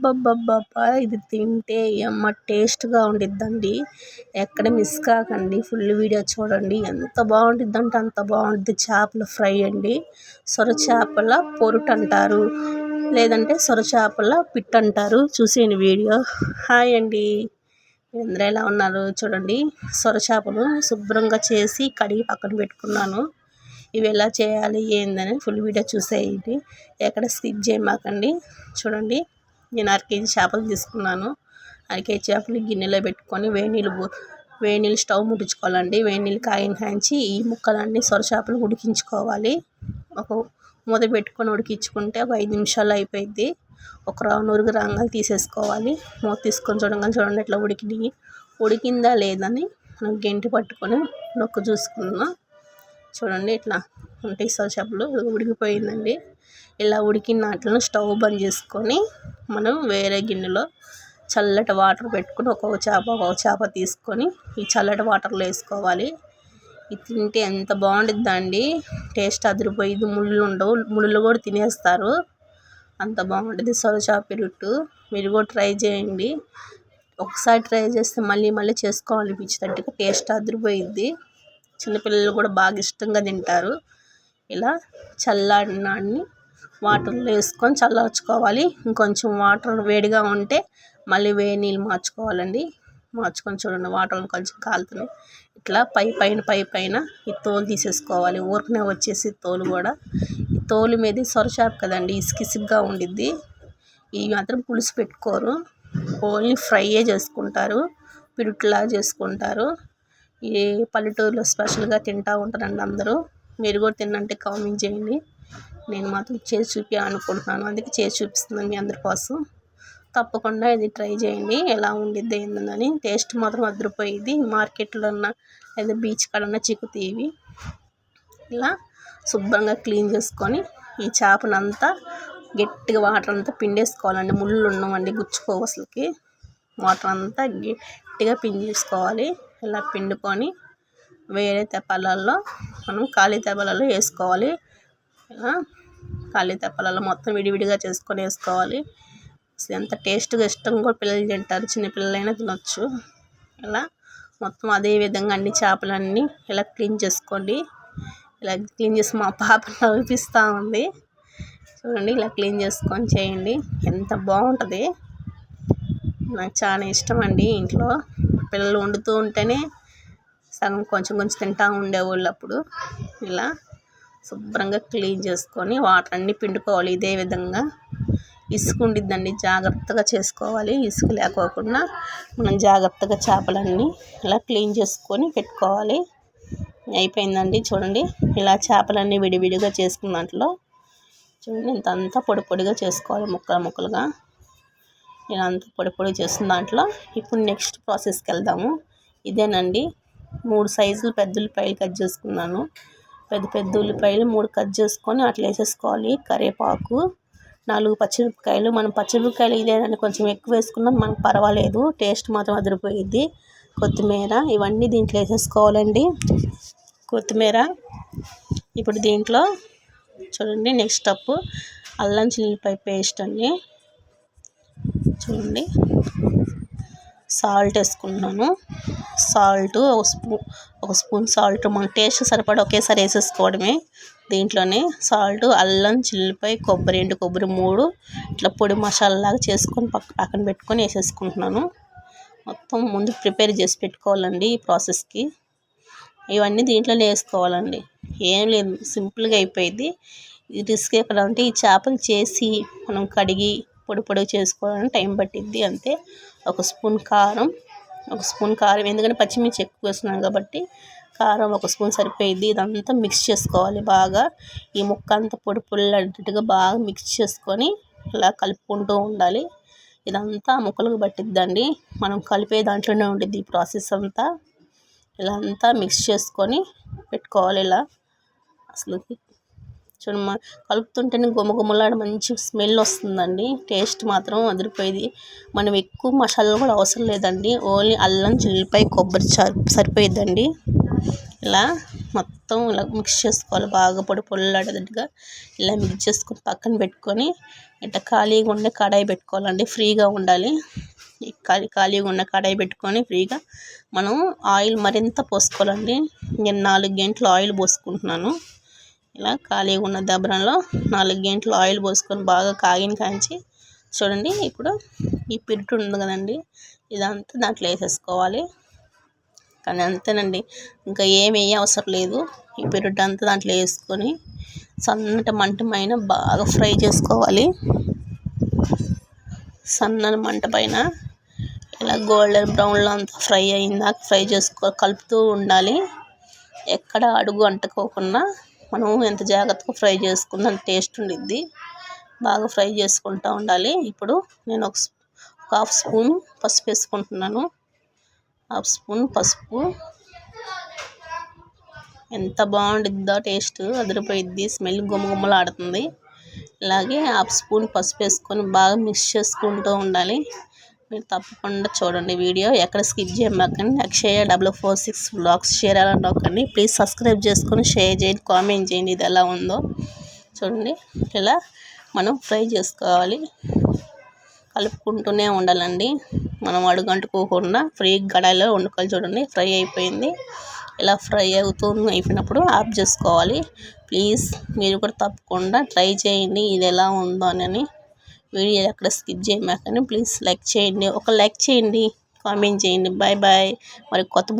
అబ్బబ్బబ్బబ్బా ఇది తింటే ఎమ్మ టేస్ట్గా ఉండిద్దండి. ఎక్కడ మిస్ కాకండి ఫుల్ వీడియో చూడండి. ఎంత బాగుంటుందంటే అంత బాగుంటుంది చేపల ఫ్రై అండి. సొర చేపల పొరుటు అంటారు లేదంటే సొర చేపల పిట్ అంటారు చూసేయండి వీడియో. హాయ్ అండి. అందరూ ఎలా ఉన్నారు? చూడండి సొర చేపలు శుభ్రంగా చేసి కడిగి పక్కన పెట్టుకున్నాను. ఇవి ఎలా చేయాలి ఏందని ఫుల్ వీడియో చూసేయండి. ఎక్కడ స్కిప్ చేయమాకండి. చూడండి. నేను అరకేజీ చేపలు తీసుకున్నాను. అరకేజీ చేపలు గిన్నెలో పెట్టుకొని వేడి నీళ్ళు వేడి నీళ్ళు స్టవ్ ముట్టించుకోవాలండి. వేడి నీళ్ళు కాయిన ఈ ముక్కలన్నీ సొర చేపలు ఉడికించుకోవాలి. ఒక మూత పెట్టుకొని ఉడికించుకుంటే ఒక ఐదు నిమిషాలు అయిపోయింది ఒక నూరుగు రంగాలు తీసేసుకోవాలి. మూత తీసుకొని చూడంగానే చూడండి ఇట్లా ఉడికినాయి. ఉడికిందా లేదని మనం గెంటి పట్టుకొని నొక్కు చూసుకున్నాం చూడండి ఇట్లా ఉంటాయి సొర చేపలు. ఉడికిపోయిందండి. ఇలా ఉడికిన వాటిని స్టవ్ బంద్ చేసుకొని మనం వేరే గిన్నెలో చల్లటి వాటర్ పెట్టుకొని ఒక్కొక్క చేప ఒక్కొక్క చేప తీసుకొని ఈ చల్లటి వాటర్లో వేసుకోవాలి. ఇది తింటే ఎంత బాగుంటుందండి టేస్ట్ అదిరిపోయింది ముళ్ళు ఉండవు. ముళ్ళు కూడా తినేస్తారు. అంత బాగుంటుంది సొరచాప రుట్టు. మీరు కూడా ట్రై చేయండి. ఒకసారి ట్రై చేస్తే మళ్ళీ మళ్ళీ చేసుకోవాలనిపించేటట్టుగా టేస్ట్ అదిరిపోయిద్ది. చిన్నపిల్లలు కూడా బాగా ఇష్టంగా తింటారు. ఇలా చల్లారినాన్ని వాటర్లో వేసుకొని చల్లార్చుకోవాలి. ఇంకొంచెం వాటర్ వేడిగా ఉంటే మళ్ళీ వేడి నీళ్ళు మార్చుకోవాలండి. మార్చుకొని చూడండి వాటర్ కొంచెం కాలుతున్నాయి. ఇట్లా పై పైన పై పైన ఈ తోలు తీసేసుకోవాలి. ఊరికనే వచ్చేసి తోలు కూడా. ఈ తోలు మీద సొరచాపు కదండి ఇసుకిసుగ్గా ఉండిద్ది. ఇవి మాత్రం పులుసు పెట్టుకోరు. ఓన్లీ ఫ్రైయే చేసుకుంటారు. పిరుట్లా చేసుకుంటారు. ఈ పల్లెటూరులో స్పెషల్గా తింటూ ఉంటారండి అందరూ. మీరు కూడా తిన్నంటే కామెంట్ చేయండి. నేను మాత్రం చేసి చూపి అనుకుంటున్నాను అందుకే చేసి చూపిస్తున్నాను మీ అందరి కోసం. తప్పకుండా ఇది ట్రై చేయండి. ఎలా ఉండిద్ది ఏందని టేస్ట్ మాత్రం అదిరిపోయింది. మార్కెట్లో ఉన్న లేదా బీచ్ కాడన్న చిక్కుతీవి ఇలా శుభ్రంగా క్లీన్ చేసుకొని ఈ చేపనంతా గట్టిగా వాటర్ అంతా పిండేసుకోవాలండి. ముళ్ళు ఉండమండి గుచ్చుకోవు అసలుకి. వాటర్ అంతా గట్టిగా పిండేసుకోవాలి ఇలా పిండుకొని వేరే తెప్పలలో మనం ఖాళీ తెప్పలలో వేసుకోవాలి. ఇలా ఖాళీ తెప్పలలో మొత్తం విడివిడిగా చేసుకొని వేసుకోవాలి. అసలు ఎంత టేస్ట్గా ఇష్టంగా కూడా పిల్లలు తింటారు. చిన్నపిల్లలైనా తినొచ్చు. ఇలా మొత్తం అదే విధంగా అన్ని చేపలన్నీ ఇలా క్లీన్ చేసుకోండి. ఇలా క్లీన్ చేసి మా పాప నవ్విపిస్తూ ఉంది. చూడండి ఇలా క్లీన్ చేసుకొని చేయండి. ఎంత బాగుంటుంది. నాకు చాలా ఇష్టం అండి ఇంట్లో. పిల్లలు వండుతూ ఉంటేనే సగం కొంచెం కొంచెం తింటూ ఉండేవాళ్ళు అప్పుడు. ఇలా శుభ్రంగా క్లీన్ చేసుకొని వాటర్ అన్నీ పిండుకోవాలి. ఇదే విధంగా ఇసుక ఉండిద్దండి. జాగ్రత్తగా చేసుకోవాలి. ఇసుక లేకోకుండా మనం జాగ్రత్తగా చేపలన్నీ ఇలా క్లీన్ చేసుకొని పెట్టుకోవాలి. అయిపోయిందండి. చూడండి. ఇలా చేపలన్నీ విడివిడిగా చేసుకున్న దాంట్లో చూడండి. ఇంత అంతా పొడి పొడిగా చేసుకోవాలి. ముక్కలు ముక్కలుగా ఇలా అంతా పొడి పొడి చేసిన దాంట్లో ఇప్పుడు నెక్స్ట్ ప్రాసెస్కి వెళ్దాము. ఇదేనండి. మూడు సైజులు పెద్ద ఉల్లిపాయలు కట్ చేసుకున్నాను. పెద్ద పెద్ద ఉల్లిపాయలు మూడు కట్ చేసుకొని అట్లా వేసేసుకోవాలి. కరివేపాకు నాలుగు పచ్చిమిరపకాయలు. మనం పచ్చిమిరపకాయలు ఇదేనని కొంచెం ఎక్కువ వేసుకున్నాం మనకు పర్వాలేదు. టేస్ట్ మాత్రం అదిరిపోయిద్ది. కొత్తిమీర ఇవన్నీ దీంట్లో వేసేసుకోవాలండి. కొత్తిమీర ఇప్పుడు దీంట్లో చూడండి నెక్స్ట్ స్టెప్. అల్లం చిల్లిపాయ పేస్ట్ అండి. చూడండి. సాల్ట్ వేసుకుంటున్నాను సాల్ట్ ఒక స్పూన్ ఒక స్పూన్ సాల్ట్. మన టేస్ట్ సరిపడా ఒకేసారి వేసేసుకోవడమే. దీంట్లోనే సాల్ట్ అల్లం చిల్లిపాయ కొబ్బరి ఎండు కొబ్బరి మూడు ఇట్లా పొడి మసాలాగా చేసుకొని పక్క పక్కన పెట్టుకొని వేసేసుకుంటున్నాను. మొత్తం ముందు ప్రిపేర్ చేసి పెట్టుకోవాలండి ఈ ప్రాసెస్కి. ఇవన్నీ దీంట్లోనే వేసుకోవాలండి. ఏం లేదు సింపుల్గా అయిపోయింది. రిస్క్ ఎక్కడ అంటే ఈ చేపలు చేసి మనం కడిగి పొడి పొడి చేసుకోవడం టైం పట్టిద్ది అంతే. ఒక స్పూన్ కారం ఒక స్పూన్ కారం ఎందుకంటే పచ్చిమిర్చి ఎక్కువ వేస్తున్నాను కాబట్టి కారం ఒక స్పూన్ సరిపోయింది ఇదంతా మిక్స్ చేసుకోవాలి బాగా. ఈ ముక్క అంతా పొడి పొడిలాడేటట్టుగా బాగా మిక్స్ చేసుకొని ఇలా కలుపుకుంటూ ఉండాలి. ఇదంతా ముక్కలకు పట్టిద్దండి. మనం కలిపే దాంట్లోనే ఉంటుంది ఈ ప్రాసెస్ అంతా. ఇలా అంతా మిక్స్ చేసుకొని పెట్టుకోవాలి ఇలా. అసలు చూడమ్మా కలుపుతుంటేనే గుమగుమలాడ మంచి స్మెల్ వస్తుందండి. టేస్ట్ మాత్రం అదిరిపోయేది. మనం ఎక్కువ మసాలాలు కూడా అవసరం లేదండి. ఓన్లీ అల్లం చిల్లిపాయ కొబ్బరి సరిపోయిద్దండి. ఇలా మొత్తం ఇలా మిక్స్ చేసుకోవాలి. బాగా పొడి పొల్లాడేటట్టుగా ఇలా మిక్స్ చేసుకొని పక్కన పెట్టుకొని ఇట్లా ఖాళీగా ఉండే కడాయి పెట్టుకోవాలండి. ఫ్రీగా ఉండాలి. ఖాళీ ఖాళీగా ఉన్న కడాయి పెట్టుకొని ఫ్రీగా మనం ఆయిల్ మరింత పోసుకోవాలండి. నేను నాలుగు గంటలు ఆయిల్ పోసుకుంటున్నాను. ఇలా ఖాళీగా ఉన్న దబ్బరంలో నాలుగు గంటలు ఆయిల్ పోసుకొని బాగా కాగిన కాంచి చూడండి ఇప్పుడు ఈ పిరుటు ఉంది కదండి ఇదంతా దాంట్లో వేసేసుకోవాలి. కానీ అంతేనండి ఇంకా ఏం అవసరం లేదు. ఈ పిరుటు అంతా దాంట్లో వేసుకొని సన్నటి మంట పైన బాగా ఫ్రై చేసుకోవాలి. సన్నని మంట పైన ఇలా గోల్డెన్ బ్రౌన్లో అంతా ఫ్రై అయిందాక ఫ్రై చేసుకో కలుపుతూ ఉండాలి. ఎక్కడ అడుగు అంటుకోకుండా మనం ఎంత జాగ్రత్తగా ఫ్రై చేసుకున్న టేస్ట్ ఉండిద్ది. బాగా ఫ్రై చేసుకుంటూ ఉండాలి. ఇప్పుడు నేను ఒక ఒక హాఫ్ స్పూన్ పసుపు వేసుకుంటున్నాను. హాఫ్ స్పూన్ పసుపు. ఎంత బాగుండిద్దో టేస్ట్ అదిరిపోయిద్ది. స్మెల్ గుమగుమలాడుతుంది. అలాగే హాఫ్ స్పూన్ పసుపు వేసుకొని బాగా మిక్స్ చేసుకుంటూ ఉండాలి. మీరు తప్పకుండా చూడండి వీడియో. ఎక్కడ స్కిప్ చేయమాకండి. Akshaya double four six vlogs share అలాంటి నొక్కండి ప్లీజ్ సబ్స్క్రైబ్ చేసుకొని షేర్ చేయండి కామెంట్ చేయండి ఇది ఎలా ఉందో. చూడండి. ఇలా మనం ఫ్రై చేసుకోవాలి. కలుపుకుంటూనే ఉండాలండి. మనం అడుగంటుకోకుండా ఫ్రీ గడాయిలో వండుకోవాలి చూడండి. ఫ్రై అయిపోయింది. ఇలా ఫ్రై అవుతూ అయిపోయినప్పుడు ఆఫ్ చేసుకోవాలి. ప్లీజ్ మీరు కూడా తప్పకుండా ట్రై చేయండి ఇది ఎలా ఉందో అని. వీడియో అక్కడ స్కిప్ చేయమాకండి. ప్లీజ్ లైక్ చేయండి. ఒక లైక్ చేయండి. కామెంట్ చేయండి. Bye bye. మరి కొత్త